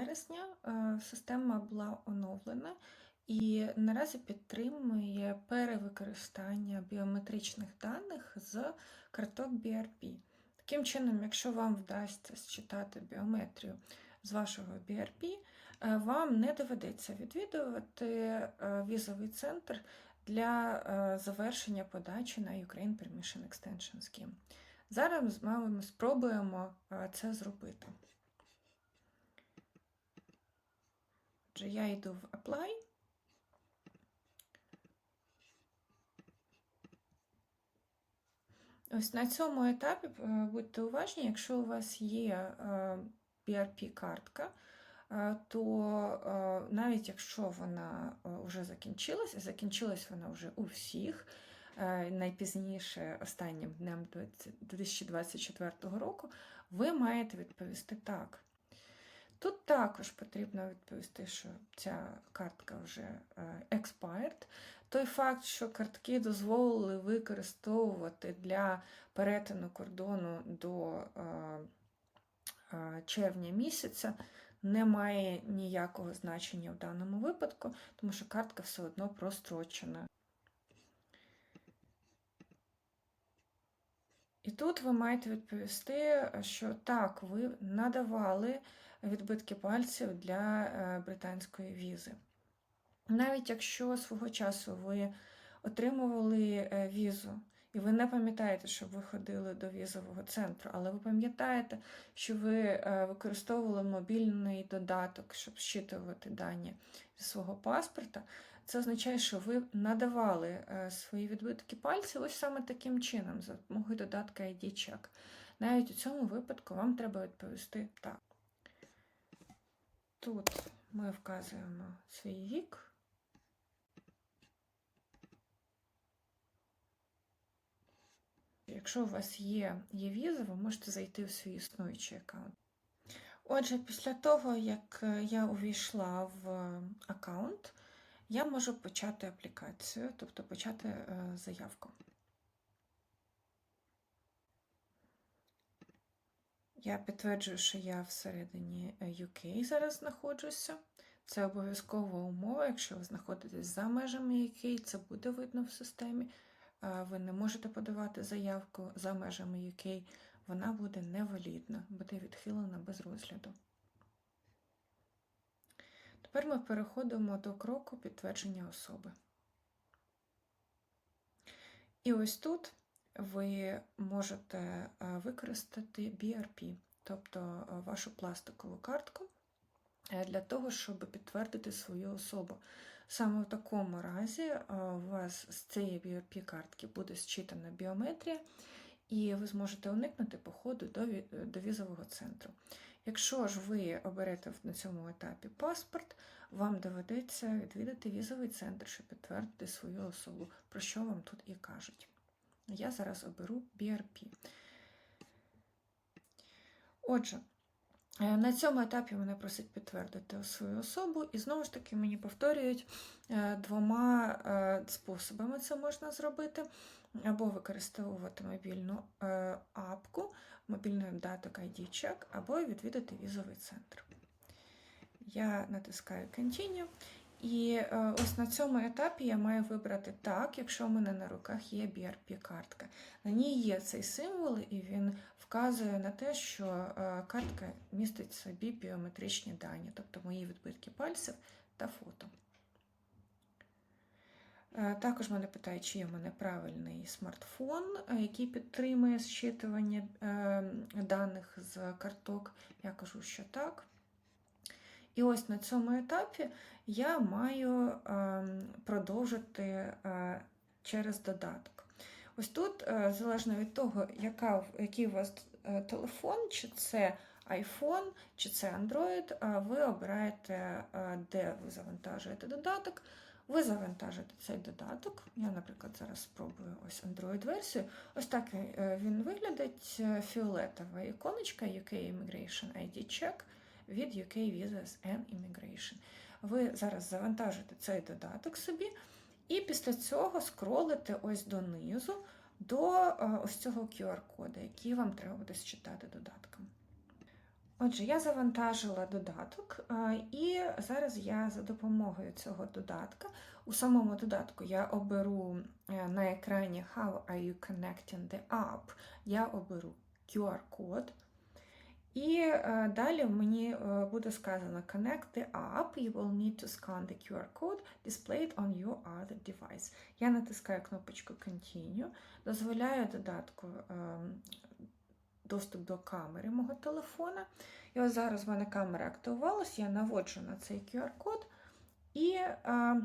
вересня е, система була оновлена і наразі підтримує перевикористання біометричних даних з карток BRP. Таким чином, якщо вам вдасться считати біометрію з вашого BRP, е, вам не доведеться відвідувати е, візовий центр для завершення подачі на Ukraine Permission Extension Scheme. Зараз ми спробуємо це зробити. Отже, я йду в Apply. Ось на цьому етапі е, будьте уважні, якщо у вас є е, BRP-картка, е, то навіть якщо вона вже закінчилась, і закінчилась вона вже у всіх, найпізніше останнім днем 2024 року, ви маєте відповісти так. Тут також потрібно відповісти, що ця картка вже expired. Той факт, що картки дозволили використовувати для перетину кордону до червня місяця, не має ніякого значення в даному випадку, тому що картка все одно прострочена. І тут ви маєте відповісти, що так, ви надавали відбитки пальців для е, британської візи. Навіть якщо свого часу ви отримували е, візу, і ви не пам'ятаєте, що ви ходили до візового центру, але ви пам'ятаєте, що ви е, використовували мобільний додаток, щоб щитувати дані зі свого паспорта, це означає, що ви надавали свої відбитки пальців ось саме таким чином, за допомогою додатка ID-Check. Навіть у цьому випадку вам треба відповісти так. Тут ми вказуємо свій вік. Якщо у вас є є віза, ви можете зайти в свій існуючий аккаунт. Отже, після того, як я увійшла в аккаунт, я можу почати аплікацію, тобто почати е, заявку. Я підтверджую, що я всередині UK зараз знаходжуся. Це обов'язкова умова. Якщо ви знаходитесь за межами UK, це буде видно в системі. Ви не можете подавати заявку за межами UK, вона буде невалідна, буде відхилена без розгляду. Тепер ми переходимо до кроку підтвердження особи. І ось тут ви можете е, використати BRP, тобто е, вашу пластикову картку, е, для того, щоб підтвердити свою особу. Саме в такому разі у вас з цієї BRP-картки буде зчитана біометрія, і ви зможете уникнути походу до, до візового центру. Якщо ж ви оберете на цьому етапі паспорт, вам доведеться відвідати візовий центр, щоб підтвердити свою особу, про що вам тут і кажуть. Я зараз оберу BRP. Отже, на цьому етапі мене просить підтвердити свою особу, і знову ж таки мені повторюють е, двома е, способами це можна зробити. Або використовувати мобільну апку, мобільний додаток ID-Check, або відвідати візовий центр. Я натискаю Continue. І е, ось на цьому етапі я маю вибрати так, якщо в мене на руках є BRP-картка. На ній є цей символ, і він вказує на те, що е, картка містить в собі біометричні дані, тобто мої відбитки пальців та фото. Е, також мене питають, чи є в мене правильний смартфон, який підтримує зчитування даних з карток. Я кажу, що так. І ось на цьому етапі я маю ем, продовжити е, через додаток. Ось тут, е, залежно від того, яка, який у вас е, телефон, чи це iPhone, чи це Android, ви обираєте, де ви завантажуєте додаток. Ви завантажите цей додаток. Я, наприклад, зараз спробую ось Android-версію. Ось так він виглядить: фіолетова іконочка UK Immigration ID Check від UK Visas and Immigration. Ви зараз завантажите цей додаток собі, і після цього скролите ось донизу до е, ось цього QR-коду, який вам треба буде считати додатком. Отже, я завантажила додаток, е, і зараз я за допомогою цього додатка, у самому додатку я оберу е, на екрані How are you connecting the app, я оберу QR-код. І е, далі мені е, буде сказано Connect the app, you will need to scan the QR code displayed on your other device. Я натискаю кнопочку Continue, дозволяю додатку доступ до камери мого телефона. І ось зараз в мене камера активувалася, я наводжу на цей QR-код, і е,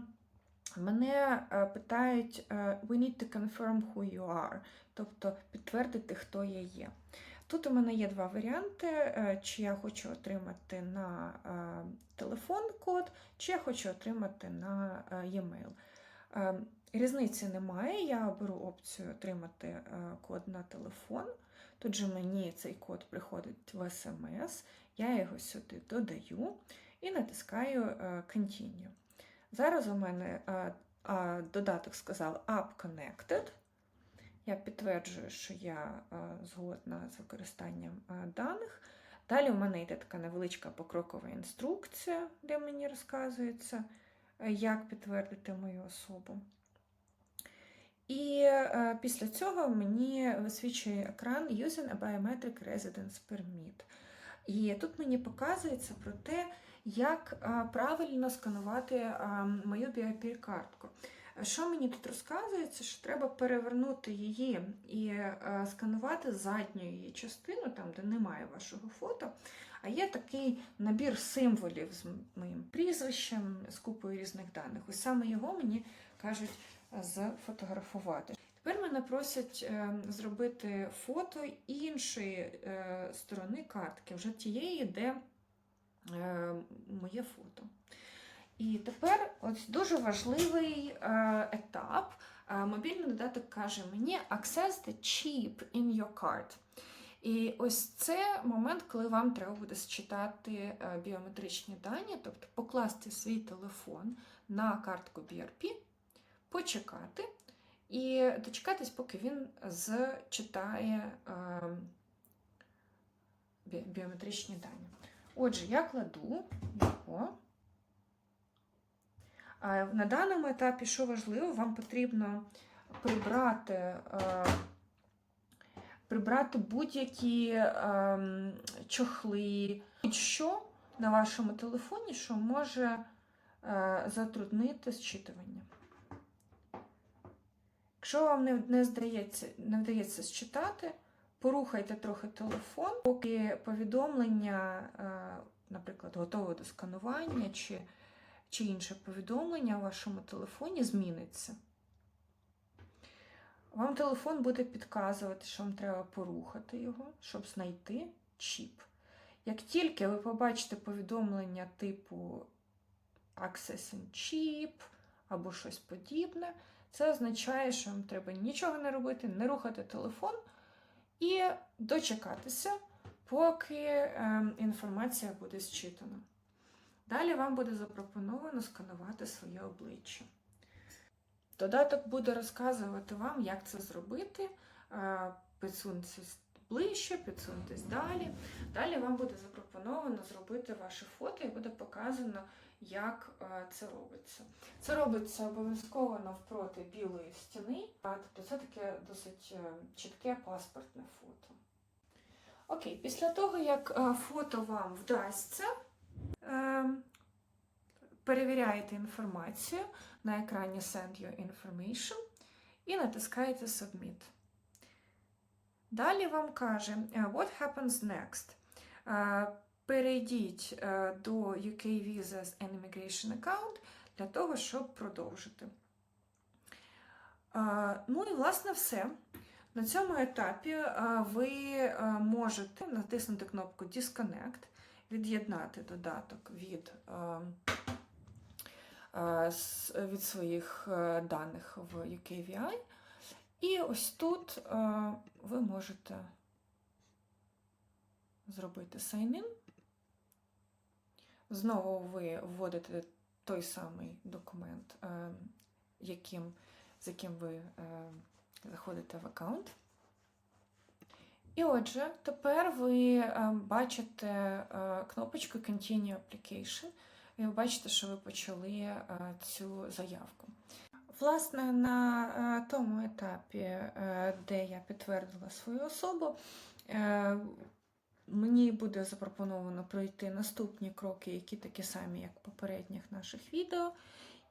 мене е, питають: е, We need to confirm who you are, тобто підтвердити, хто я є. Тут у мене є два варіанти: е, чи я хочу отримати на е, телефон код, чи я хочу отримати на е, e-mail. Різниці немає, я оберу опцію отримати код на телефон. Тут же мені цей код приходить в SMS, я його сюди додаю і натискаю Continue. Зараз у мене додаток сказав App Connected. Я підтверджую, що я е, згодна з використанням е, даних. Далі у мене йде така невеличка покрокова інструкція, де мені розказується, е, як підтвердити мою особу. І після цього мені висвічує екран Using a Biometric Residence Permit. І тут мені показується про те, як е, правильно сканувати е, мою біопір-картку. Що мені тут розказується, що треба перевернути її і е, сканувати задню її частину, там, де немає вашого фото. А є такий набір символів з моїм прізвищем, з купою різних даних. Ось саме його мені кажуть зфотографувати. Тепер мене просять зробити фото іншої сторони картки, вже тієї, де моє фото. І тепер ось дуже важливий е, етап. Е, мобільний додаток каже мені Access the chip in your card. І ось це момент, коли вам треба буде считати е, біометричні дані, тобто покласти свій телефон на картку BRP, почекати і дочекатись, поки він зчитає е, біометричні дані. Отже, я кладу його. На даному етапі, що важливо, вам потрібно прибрати, е, прибрати будь-які е, чохли, що на вашому телефоні, що може е, затруднити зчитування. Якщо вам не, здається, не вдається считати, порухайте трохи телефон, поки повідомлення, е, наприклад, готове до сканування чи, чи інше повідомлення у вашому телефоні зміниться. Вам телефон буде підказувати, що вам треба порухати його, щоб знайти чіп. Як тільки ви побачите повідомлення типу Accessing Chip або щось подібне, це означає, що вам треба нічого не робити, не рухати телефон і дочекатися, поки е, інформація буде зчитана. Далі вам буде запропоновано сканувати своє обличчя. Додаток буде розказувати вам, як це зробити. Е, Підсуньтесь ближче, підсуньтесь далі. Далі вам буде запропоновано зробити ваше фото і буде показано, як е, це робиться. Це робиться обов'язково навпроти білої стіни, тобто це таке досить е, чітке паспортне фото. Окей, після того, як е, фото вам вдасться, перевіряєте інформацію на екрані Send Your Information і натискаєте Submit. Далі вам каже What happens next? Перейдіть е, до UK Visas and Immigration Account для того, щоб продовжити. Е, Ну і, власне, все. На цьому етапі е, ви можете натиснути кнопку Disconnect, від'єднати додаток від, від своїх даних в UKVI. І ось тут ви можете зробити sign-in. Знову ви вводите той самий документ, е, яким, з яким ви е, заходите в аккаунт. І отже, тепер ви е, бачите кнопочку Continue Application, і ви бачите, що ви почали цю заявку. Власне, на тому етапі, де я підтвердила свою особу, мені буде запропоновано пройти наступні кроки, які такі самі, як в попередніх наших відео.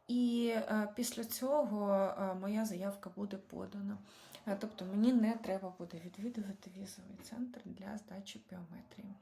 І е, після цього е, моя заявка буде подана. Е, Тобто мені не треба буде відвідувати візовий центр для здачі біометрії.